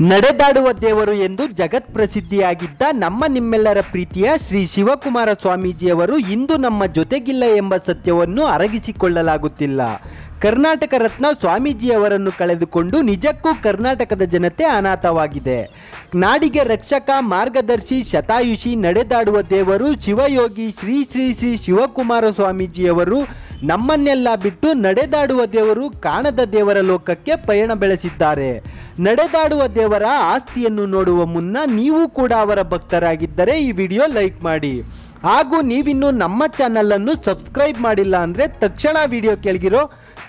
ನಡೆದಾಡುವ ದೇವರು ಎಂದು ಜಗತ್ ಪ್ರಸಿದ್ಧಿಯಾಗಿದ್ದ ನಮ್ಮ ನಿಮ್ಮೆಲ್ಲರ ಪ್ರೀತಿಯ ಶ್ರೀ ಶಿವಕುಮಾರ ಸ್ವಾಮೀಜಿಯವರು ಇಂದು ನಮ್ಮ ಜೊತೆಗಿಲ್ಲ ಎಂಬ ಸತ್ಯವನ್ನು ಅರಗಿಸಿಕೊಳ್ಳಲಾಗುತ್ತಿಲ್ಲ. ಕರ್ನಾಟಕ ರತ್ನ ಸ್ವಾಮೀಜಿಯವರನ್ನು ಕಳೆದುಕೊಂಡು ನಿಜಕ್ಕೂ ಕರ್ನಾಟಕದ ಜನತೆ ಅನಾಥವಾಗಿದೆ. ನಾಡಿಗೆ ರಕ್ಷಕ, ಮಾರ್ಗದರ್ಶಿ, ಶತಾಯುಷಿ, ನಡೆದಾಡುವ ದೇವರು ಶಿವಯೋಗಿ ಶ್ರೀ ಶ್ರೀ ಶ್ರೀ ಶಿವಕುಮಾರ ಸ್ವಾಮೀಜಿಯವರು. ನಮ್ಮನ್ನೆಲ್ಲ ಬಿಟ್ಟು ನಡೆದಾಡುವ ದೇವರು ಕಾಣದ ದೇವರ ಲೋಕಕ್ಕೆ ಪಯಣ ಬೆಳೆಸಿದ್ದಾರೆ. ನಡೆದಾಡುವ ದೇವರ ಆಸ್ತಿಯನ್ನು ನೋಡುವ ಮುನ್ನ ನೀವು ಕೂಡ ಅವರ ಭಕ್ತರಾಗಿದ್ದರೆ ಈ ವಿಡಿಯೋ ಲೈಕ್ ಮಾಡಿ. ಹಾಗೂ ನೀವಿನ್ನೂ ನಮ್ಮ ಚಾನಲನ್ನು ಸಬ್ಸ್ಕ್ರೈಬ್ ಮಾಡಿಲ್ಲ ಅಂದರೆ ತಕ್ಷಣ ವಿಡಿಯೋ ಕೆಳಗಿರೋ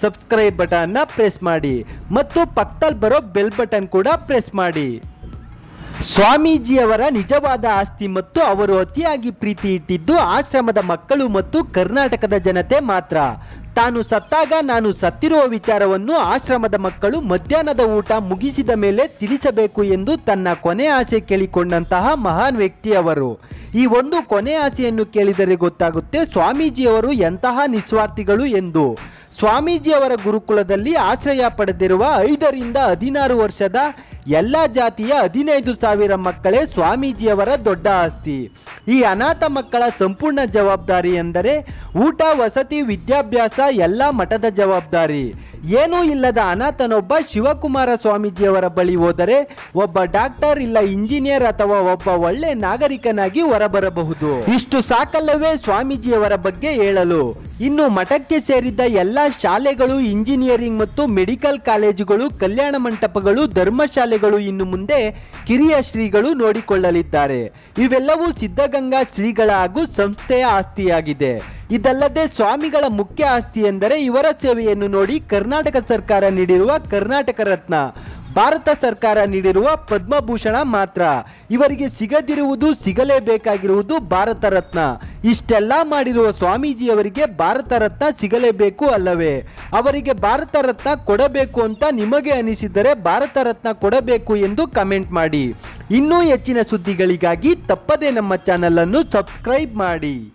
ಸಬ್ಸ್ಕ್ರೈಬ್ ಬಟನ್ನ ಪ್ರೆಸ್ ಮಾಡಿ. ಮತ್ತು ಪಕ್ಕದಲ್ಲಿ ಬರೋ ಬೆಲ್ ಬಟನ್ ಕೂಡ ಪ್ರೆಸ್ ಮಾಡಿ. ಸ್ವಾಮೀಜಿಯವರ ನಿಜವಾದ ಆಸ್ತಿ ಮತ್ತು ಅವರು ಅತಿಯಾಗಿ ಪ್ರೀತಿ ಇಟ್ಟಿದ್ದು ಆಶ್ರಮದ ಮಕ್ಕಳು ಮತ್ತು ಕರ್ನಾಟಕದ ಜನತೆ ಮಾತ್ರ. ತಾನು ಸತ್ತಾಗ ನಾನು ಸತ್ತಿರುವ ವಿಚಾರವನ್ನು ಆಶ್ರಮದ ಮಕ್ಕಳು ಮಧ್ಯಾಹ್ನದ ಊಟ ಮುಗಿಸಿದ ಮೇಲೆ ತಿಳಿಸಬೇಕು ಎಂದು ತನ್ನ ಕೊನೆ ಆಸೆ ಕೇಳಿಕೊಂಡಂತಹ ಮಹಾನ್ ವ್ಯಕ್ತಿ ಅವರು ಈ ಒಂದು ಕೊನೆ ಆಸೆಯನ್ನು ಕೇಳಿದರೆ ಗೊತ್ತಾಗುತ್ತೆ ಸ್ವಾಮೀಜಿಯವರು ಎಂತಹ ನಿಸ್ವಾರ್ಥಿಗಳು ಎಂದು. ಸ್ವಾಮೀಜಿಯವರ ಗುರುಕುಲದಲ್ಲಿ ಆಶ್ರಯ ಪಡೆದಿರುವ ಐದರಿಂದ ಹದಿನಾರು ವರ್ಷದ ಎಲ್ಲ ಜಾತಿಯ ಹದಿನೈದು ಸಾವಿರ ಮಕ್ಕಳೇ ಸ್ವಾಮೀಜಿಯವರ ದೊಡ್ಡ ಆಸ್ತಿ. ಈ ಅನಾಥ ಮಕ್ಕಳ ಸಂಪೂರ್ಣ ಜವಾಬ್ದಾರಿ ಎಂದರೆ ಊಟ, ವಸತಿ, ವಿದ್ಯಾಭ್ಯಾಸ, ಎಲ್ಲ ಮಠದ ಜವಾಬ್ದಾರಿ. ಏನೂ ಇಲ್ಲದ ಅನಾಥನೊಬ್ಬ ಶಿವಕುಮಾರ ಸ್ವಾಮೀಜಿಯವರ ಬಳಿ ಹೋದರೆ ಒಬ್ಬ ಡಾಕ್ಟರ್ ಇಲ್ಲ ಇಂಜಿನಿಯರ್ ಅಥವಾ ಒಬ್ಬ ಒಳ್ಳೆ ನಾಗರಿಕನಾಗಿ ಹೊರಬರಬಹುದು. ಇಷ್ಟು ಸಾಕಲ್ಲವೇ ಸ್ವಾಮೀಜಿಯವರ ಬಗ್ಗೆ ಹೇಳಲು. ಇನ್ನು ಮಠಕ್ಕೆ ಸೇರಿದ್ದ ಎಲ್ಲ ಶಾಲೆಗಳು, ಇಂಜಿನಿಯರಿಂಗ್ ಮತ್ತು ಮೆಡಿಕಲ್ ಕಾಲೇಜುಗಳು, ಕಲ್ಯಾಣ ಮಂಟಪಗಳು, ಧರ್ಮಶಾಲೆಗಳು ಇನ್ನು ಮುಂದೆ ಕಿರಿಯ ಶ್ರೀಗಳು ನೋಡಿಕೊಳ್ಳಲಿದ್ದಾರೆ. ಇವೆಲ್ಲವೂ ಸಿದ್ಧಗಂಗಾ ಶ್ರೀಗಳ ಹಾಗೂ ಸಂಸ್ಥೆಯ ಆಸ್ತಿಯಾಗಿದೆ. ಇದಲ್ಲದೆ ಸ್ವಾಮಿಗಳ ಮುಖ್ಯ ಆಸ್ತಿ ಎಂದರೆ ಇವರ ಸೇವೆಯನ್ನು ನೋಡಿ ಕರ್ನಾಟಕ ಸರ್ಕಾರ ನೀಡಿರುವ ಕರ್ನಾಟಕ ರತ್ನ. ಭಾರತ ಸರ್ಕಾರ ನೀಡಿರುವ ಪದ್ಮಭೂಷಣ ಮಾತ್ರ. ಇವರಿಗೆ ಸಿಗದಿರುವುದು ಸಿಗಲೇಬೇಕಾಗಿರುವುದು ಭಾರತ ರತ್ನ. ಇಷ್ಟೆಲ್ಲ ಮಾಡಿರುವ ಸ್ವಾಮೀಜಿಯವರಿಗೆ ಭಾರತ ರತ್ನ ಸಿಗಲೇಬೇಕು ಅಲ್ಲವೇ? ಅವರಿಗೆ ಭಾರತ ರತ್ನ ಕೊಡಬೇಕು ಅಂತ ನಿಮಗೆ ಅನಿಸಿದರೆ ಭಾರತ ರತ್ನ ಕೊಡಬೇಕು ಎಂದು ಕಮೆಂಟ್ ಮಾಡಿ. ಇನ್ನೂ ಹೆಚ್ಚಿನ ಸುದ್ದಿಗಳಿಗಾಗಿ ತಪ್ಪದೇ ನಮ್ಮ ಚಾನಲನ್ನು ಸಬ್ಸ್ಕ್ರೈಬ್ ಮಾಡಿ.